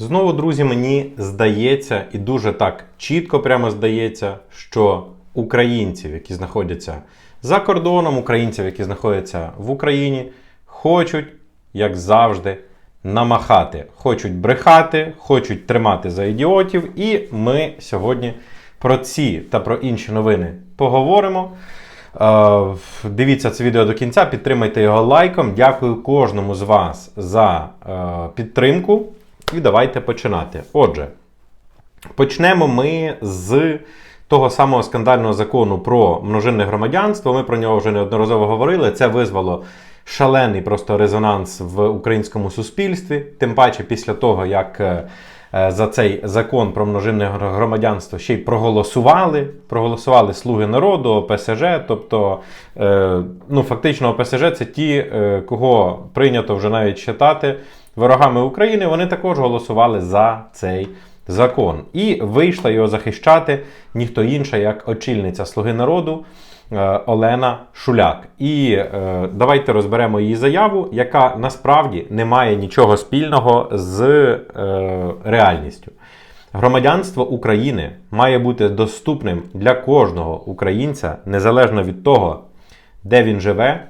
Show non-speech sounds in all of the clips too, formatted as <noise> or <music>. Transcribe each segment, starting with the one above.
Знову, друзі, мені здається, і дуже так чітко прямо здається, що українців, які знаходяться за кордоном, українців, які знаходяться в Україні, хочуть, як завжди, намахати, хочуть брехати, хочуть тримати за ідіотів. І ми сьогодні про ці та про інші новини поговоримо. Е, Дивіться це відео до кінця, підтримайте його лайком. Дякую кожному з вас за е, підтримку. І давайте починати. Отже, почнемо ми з того самого скандального закону про множинне громадянство. Ми про нього вже неодноразово говорили. Це визвало шалений просто резонанс в українському суспільстві. Тим паче, після того, як е, е, за цей закон про множинне громадянство ще й проголосували. Проголосували слуги народу, ОПСЖ. Тобто, е, ну, фактично, ОПСЖ це ті, кого прийнято вже навіть вважати ворогами України. Вони також голосували за цей закон. І вийшла його захищати ніхто інша, як очільниця Слуги народу. е, Олена Шуляк. І е, давайте розберемо її заяву, яка насправді не має нічого спільного з е, реальністю. Громадянство України має бути доступним для кожного українця, незалежно від того, де він живе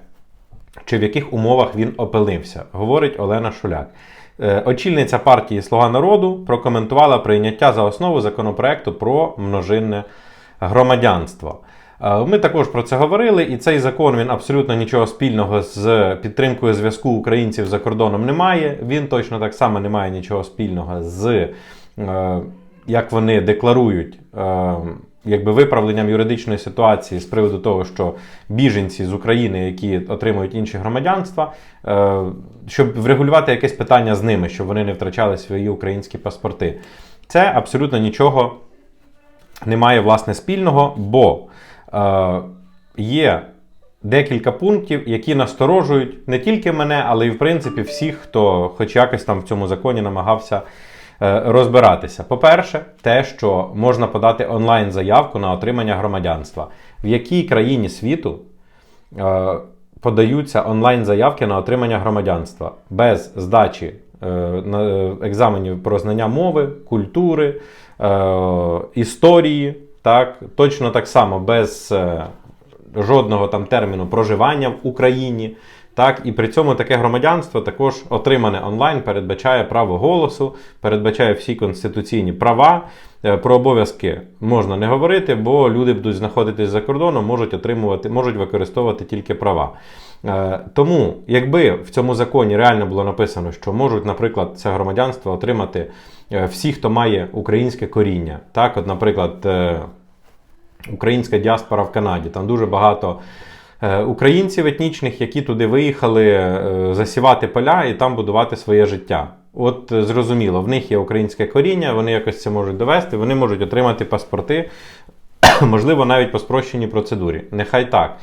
чи в яких умовах він опинився, говорить Олена Шуляк. Е, Очільниця партії Слуга народу прокоментувала прийняття за основу законопроекту про множинне громадянство. Е, Ми також про це говорили, і цей закон він абсолютно нічого спільного з підтримкою зв'язку українців за кордоном не має. Він точно так само не має нічого спільного з е, як вони декларують. Якби виправленням юридичної ситуації з приводу того, що біженці з України, які отримують інші громадянства, е, щоб врегулювати якесь питання з ними, щоб вони не втрачали свої українські паспорти. Це абсолютно нічого не має власне спільного, бо е, є декілька пунктів, які насторожують не тільки мене, але й в принципі всіх, хто хоч якось там в цьому законі намагався розбиратися. По-перше, те, що можна подати онлайн заявку на отримання громадянства. В якій країні світу е, подаються онлайн заявки на отримання громадянства без здачі е, е, екзаменів про знання мови, культури, е, історії, так, точно так само без е, жодного там терміну проживання в Україні. Так, і при цьому таке громадянство також отримане онлайн, передбачає право голосу, передбачає всі конституційні права. Е, Про обов'язки можна не говорити, бо люди будуть знаходитись за кордоном, можуть отримувати, можуть використовувати тільки права. Е, Тому, якби в цьому законі реально було написано, що можуть, наприклад, це громадянство отримати е, всі, хто має українське коріння, так, от, наприклад, українська діаспора в Канаді. Там дуже багато українців етнічних, які туди виїхали е, засівати поля і там будувати своє життя. От е, зрозуміло, в них є українське коріння, вони якось це можуть довести, вони можуть отримати паспорти, <coughs> можливо, навіть по спрощеній процедурі. Нехай так.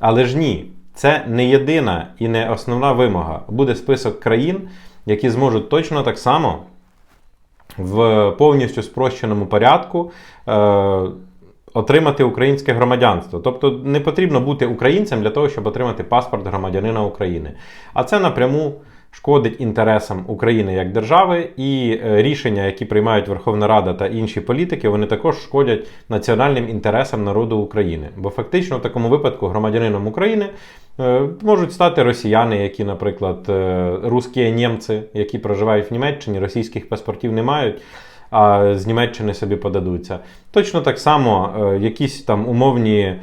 Але ж ні, це не єдина і не основна вимога. Буде список країн, які зможуть точно так само в повністю спрощеному порядку е, отримати українське громадянство. Тобто не потрібно бути українцем для того, щоб отримати паспорт громадянина України. А це напряму шкодить інтересам України як держави, і е, рішення, які приймають Верховна Рада та інші політики, вони також шкодять національним інтересам народу України. Бо фактично в такому випадку громадянином України е, можуть стати росіяни, які, наприклад, е, русські німці, які проживають в Німеччині, російських паспортів не мають. А з Німеччини собі подадуться. Точно так само е, якісь там умовні, е,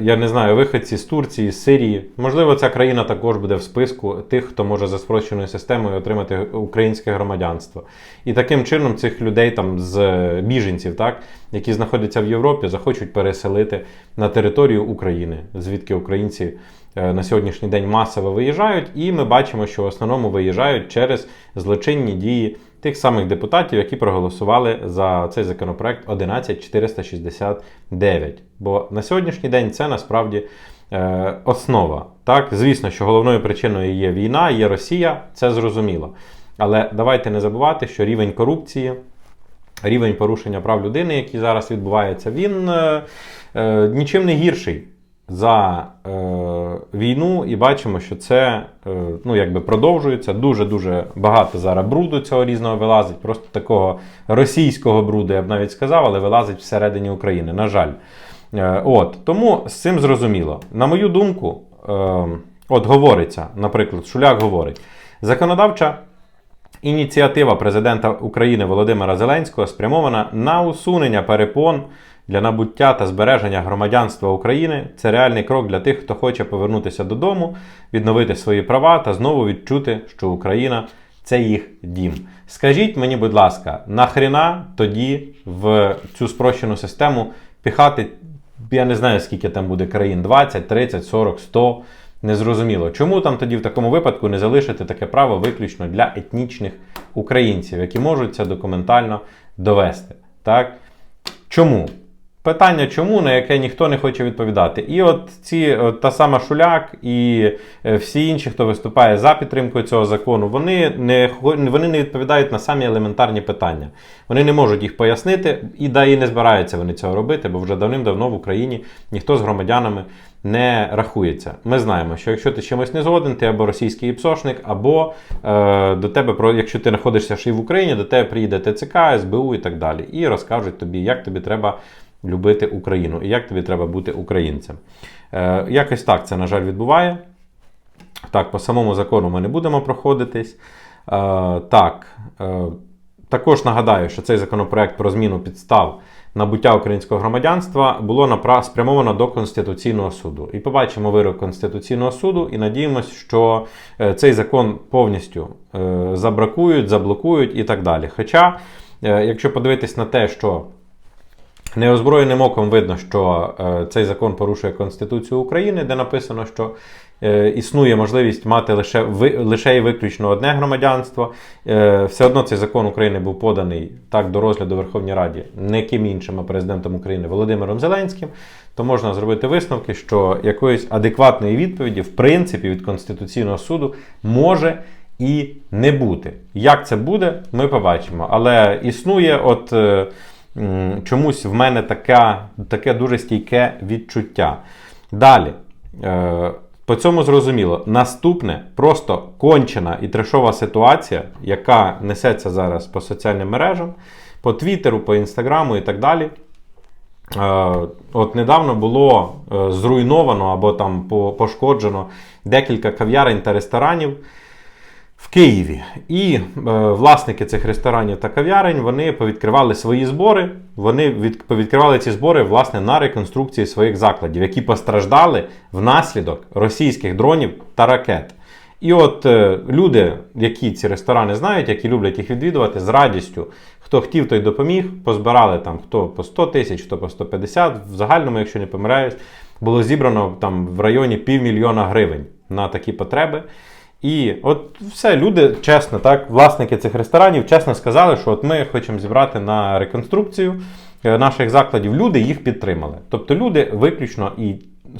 я не знаю, виходці з Турції, з Сирії. Можливо, ця країна також буде в списку тих, хто може за спрощеною системою отримати українське громадянство. І таким чином цих людей там з е, біженців, так, які знаходяться в Європі, захочуть переселити на територію України, звідки українці на сьогоднішній день масово виїжджають, і ми бачимо, що в основному виїжджають через злочинні дії тих самих депутатів, які проголосували за цей законопроект 11469. Бо на сьогоднішній день це насправді е, основа. Так, звісно, що головною причиною є війна, є Росія, це зрозуміло. Але давайте не забувати, що рівень корупції. Рівень порушення прав людини, який зараз відбувається, він е, е, нічим не гірший за е, війну і бачимо, що це е, ну, якби продовжується. Дуже-дуже багато зараз бруду цього різного вилазить, просто такого російського бруду, я б навіть сказав, але вилазить всередині України. На жаль. Е, от, тому з цим зрозуміло. На мою думку, е, от говориться, наприклад, Шуляк говорить, законодавча ініціатива президента України Володимира Зеленського спрямована на усунення перепон для набуття та збереження громадянства України. Це реальний крок для тих, хто хоче повернутися додому, відновити свої права та знову відчути, що Україна це їх дім. Скажіть мені, будь ласка, нахріна тоді в цю спрощену систему піхати, я не знаю, скільки там буде країн, 20, 30, 40, 100. Незрозуміло. Чому там тоді в такому випадку не залишити таке право виключно для етнічних українців, які можуть це документально довести? Так? Чому? Питання чому, на яке ніхто не хоче відповідати. І от ці от та сама Шуляк і е, всі інші, хто виступає за підтримкою цього закону, вони не вони не відповідають на самі елементарні питання. Вони не можуть їх пояснити, і да і не збираються вони цього робити, бо вже давним-давно в Україні ніхто з громадянами не рахується. Ми знаємо, що якщо ти чимось не згоден, ти або російський іпсошник, або е, до тебе, якщо ти знаходишся ще й в Україні, до тебе приїде ТЦК, СБУ і так далі. І розкажуть тобі, як тобі треба любити Україну і як тобі треба бути українцем. Е, якось так це, на жаль, відбуває. Так, по самому закону ми не будемо проходитись. Е, так, е, також нагадаю, що цей законопроект про зміну підстав набуття українського громадянства було спрямовано до Конституційного суду. І побачимо вирок Конституційного суду і надіємося, що е, цей закон повністю е, забракують, заблокують і так далі. Хоча, е, якщо подивитись на те, що Неозброєним оком видно, що е, цей закон порушує Конституцію України, де написано, що е, існує можливість мати лише, лише і виключно одне громадянство. Е, все одно цей закон України був поданий так до розгляду Верховній Раді не ким іншим, а президентом України Володимиром Зеленським. То можна зробити висновки, що якоїсь адекватної відповіді, в принципі, від Конституційного суду може і не бути. Як це буде, ми побачимо. Але існує от. Чомусь в мене така, таке дуже стійке відчуття. Далі. Е, по цьому зрозуміло. Наступне просто кончена і трешова ситуація, яка несеться зараз по соціальним мережам, по Твіттеру, по Інстаграму і так далі. Е, От недавно було е, зруйновано або там пошкоджено декілька кав'ярень та ресторанів в Києві. І е, власники цих ресторанів та кав'ярень вони повідкривали свої збори. Вони від, повідкривали ці збори власне на реконструкції своїх закладів, які постраждали внаслідок російських дронів та ракет. І от е, люди, які ці ресторани знають, які люблять їх відвідувати, з радістю, хто хотів, той допоміг, позбирали там хто по 100 тисяч, хто по 150. В загальному, якщо не помиляюсь, було зібрано там в районі півмільйона гривень на такі потреби. І от все, люди чесно, так, власники цих ресторанів чесно сказали, що от ми хочемо зібрати на реконструкцію е, наших закладів. Люди їх підтримали. Тобто люди виключно і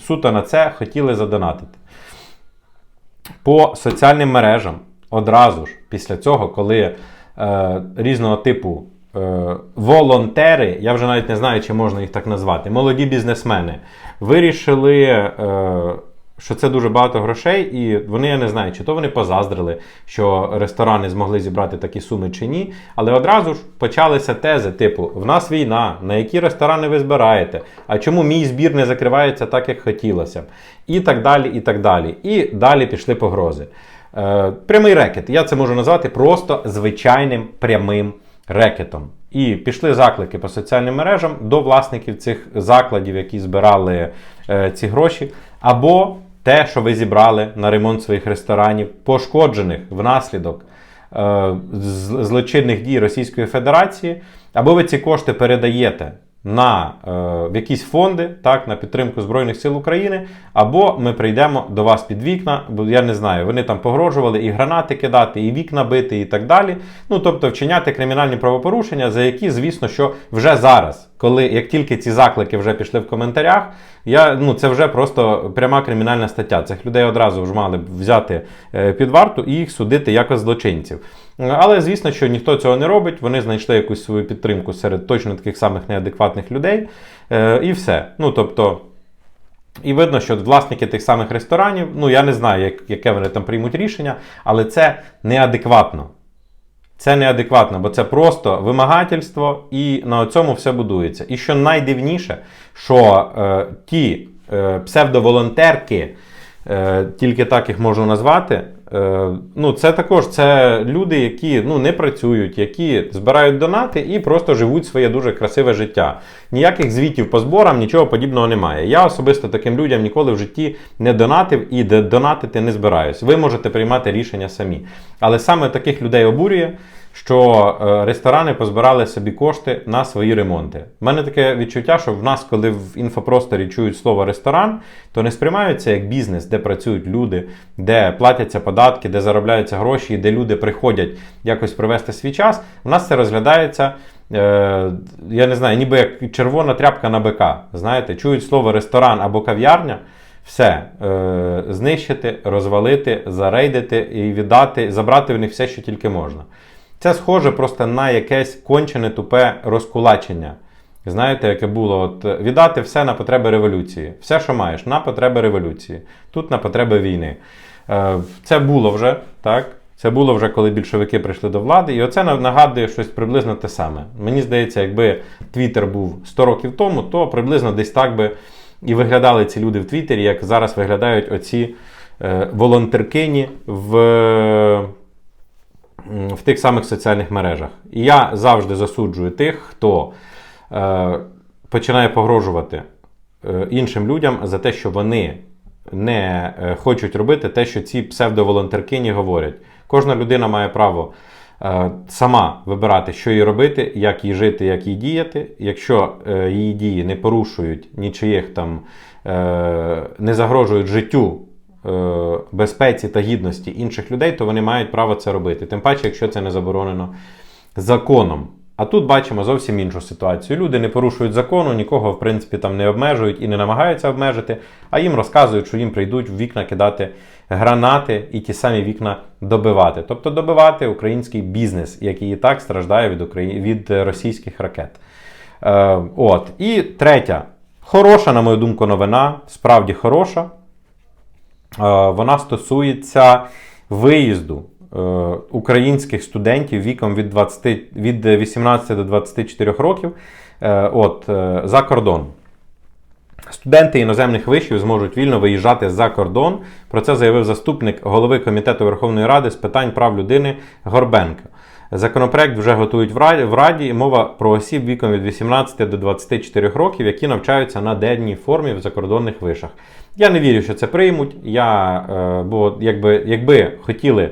суто на це хотіли задонатити. По соціальним мережам одразу ж після цього, коли е, різного типу е, волонтери, я вже навіть не знаю, чи можна їх так назвати, молоді бізнесмени, вирішили, е, що це дуже багато грошей, і вони, я не знаю, чи то вони позаздрили, що ресторани змогли зібрати такі суми чи ні. Але одразу ж почалися тези, типу: в нас війна, на які ресторани ви збираєте, а чому мій збір не закривається так, як хотілося і так далі, і так далі. І далі пішли погрози. Е, прямий рекет. Я це можу назвати просто звичайним прямим рекетом. І пішли заклики по соціальним мережам до власників цих закладів, які збирали е, ці гроші, або те, що ви зібрали на ремонт своїх ресторанів, пошкоджених внаслідок е, злочинних дій Російської Федерації, або ви ці кошти передаєте на е, якісь фонди, так, на підтримку Збройних сил України, або ми прийдемо до вас під вікна, бо я не знаю, вони там погрожували і гранати кидати, і вікна бити, і так далі. Ну тобто вчиняти кримінальні правопорушення, за які, звісно, що вже зараз, коли як тільки ці заклики вже пішли в коментарях, я, ну, це вже просто пряма кримінальна стаття. Цих людей одразу ж мали б взяти е, під варту і їх судити як злочинців. Але звісно, що ніхто цього не робить. Вони знайшли якусь свою підтримку серед точно таких самих неадекватних людей. Е, і все. Ну тобто. І видно, що власники тих самих ресторанів, ну я не знаю, як, яке вони там приймуть рішення, але це неадекватно. Це неадекватно, бо це просто вимагательство, і на цьому все будується. І що найдивніше, що е, ті е, псевдоволонтерки, е, тільки так їх можу назвати. Е, Ну, це також це люди, які ну, не працюють, які збирають донати і просто живуть своє дуже красиве життя. Ніяких звітів по зборам, нічого подібного немає. Я особисто таким людям ніколи в житті не донатив і донатити не збираюсь. Ви можете приймати рішення самі. Але саме таких людей обурює, що е, ресторани позбирали собі кошти на свої ремонти. У мене таке відчуття, що в нас, коли в інфопросторі чують слово ресторан, то не сприймаються як бізнес, де працюють люди, де платяться податки, де заробляються гроші, і де люди приходять якось провести свій час. У нас це розглядається. Е, я не знаю, ніби як червона тряпка на бика. Знаєте, чують слово ресторан або кав'ярня, все е, знищити, розвалити, зарейдити і віддати, забрати в них все, що тільки можна. Це схоже просто на якесь кончене тупе розкулачення. Знаєте, яке було от е, віддати все на потреби революції. Все, що маєш, на потреби революції. Тут на потреби війни. Е, Це було вже, так? Це було вже, коли більшовики прийшли до влади, і оце нагадує щось приблизно те саме. Мені здається, якби Твіттер був 100 років тому, то приблизно десь так би і виглядали ці люди в Твіттері, як зараз виглядають оці е, волонтеркині в, в тих самих соціальних мережах. І я завжди засуджую тих, хто е, починає погрожувати е, іншим людям за те, що вони не е, хочуть робити те, що ці псевдоволонтеркині говорять. Кожна людина має право е, сама вибирати, що їй робити, як їй жити, як їй діяти. Якщо її дії не порушують нічиїх там, не загрожують життю. Е, Безпеці та гідності інших людей, то вони мають право це робити. Тим паче, якщо це не заборонено законом. А тут бачимо зовсім іншу ситуацію. Люди не порушують закону, нікого, в принципі, там не обмежують і не намагаються обмежити, а їм розказують, що їм прийдуть в вікна кидати гранати і ті самі вікна добивати. Тобто добивати український бізнес, який і так страждає від, Украї... від російських ракет. Е, от. І третя, хороша, на мою думку, новина, справді хороша. Е, вона стосується виїзду е, українських студентів віком від, 20, від 18 до 24 років е, от, за кордон. Студенти іноземних вишів зможуть вільно виїжджати за кордон. Про це заявив заступник голови Комітету Верховної Ради з питань прав людини Горбенко. Законопроект вже готують в Раді, мова про осіб віком від 18 до 24 років, які навчаються на денній формі в закордонних вишах. Я не вірю, що це приймуть. Я, е, бо якби, якби хотіли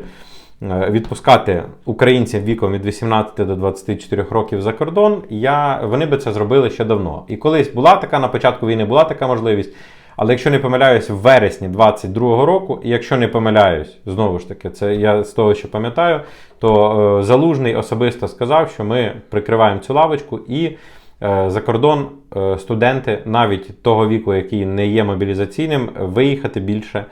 е, відпускати українців віком від 18 до 24 років за кордон, я, вони би це зробили ще давно. І колись була така, на початку війни була така можливість. Але якщо не помиляюсь, в вересні 22-го року, і якщо не помиляюсь, знову ж таки, це я з того, що пам'ятаю, то е, Залужний особисто сказав, що ми прикриваємо цю лавочку і е, за кордон е, студенти навіть того віку, який не є мобілізаційним, виїхати більше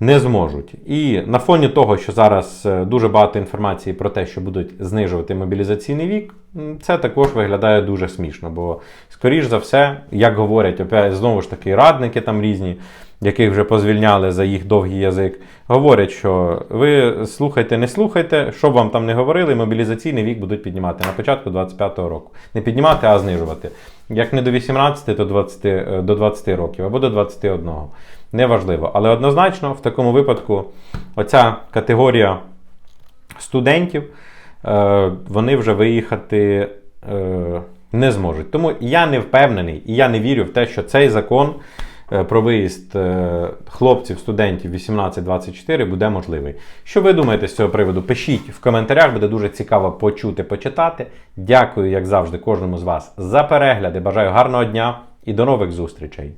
не зможуть. І на фоні того, що зараз е, дуже багато інформації про те, що будуть знижувати мобілізаційний вік, це також виглядає дуже смішно. Бо, скоріш за все, як говорять, знову ж таки, радники там різні, яких вже позвільняли за їх довгий язик, говорять, що ви слухайте, не слухайте, що б вам там не говорили, мобілізаційний вік будуть піднімати на початку 25-го року. Не піднімати, а знижувати. Як не до 18, то 20, е, до 20 років або до 21. Неважливо. Але однозначно в такому випадку оця категорія студентів, е, вони вже виїхати е, не зможуть. Тому я не впевнений і я не вірю в те, що цей закон е, про виїзд хлопців, студентів 18-24 буде можливий. Що ви думаєте з цього приводу? Пишіть в коментарях, буде дуже цікаво почути, почитати. Дякую, як завжди, кожному з вас за перегляди. Бажаю гарного дня і до нових зустрічей!